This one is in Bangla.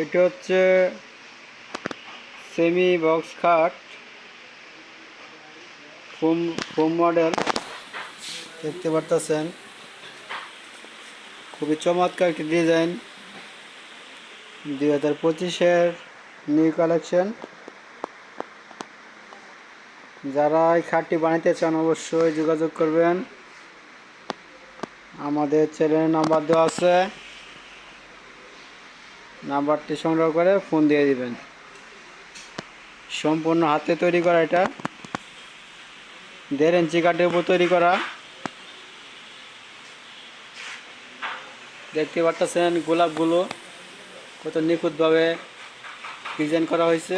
এটা হচ্ছে সেমি বক্স খাট, ফোম ফোম মডেল। দেখতে পারতেছেন। খুবই চমৎকার একটি ডিজাইন। দুই হাজার পঁচিশের নিউ কালেকশন। যারা এই খাটটি বানাইতে চান অবশ্যই যোগাযোগ করবেন। আমাদের চ্যানেলের নাম্বার দেওয়া আছে। নাম্বারটি সংগ্রহ করে ফোন দিয়ে দিবেন। সম্পূর্ণ হাতে তৈরি করা এটা। দেড় ইঞ্চি কাঠের উপর তৈরি করা। দেখতে পারতেছেন গোলাপগুলো কত নিখুঁতভাবে ডিজাইন করা হয়েছে।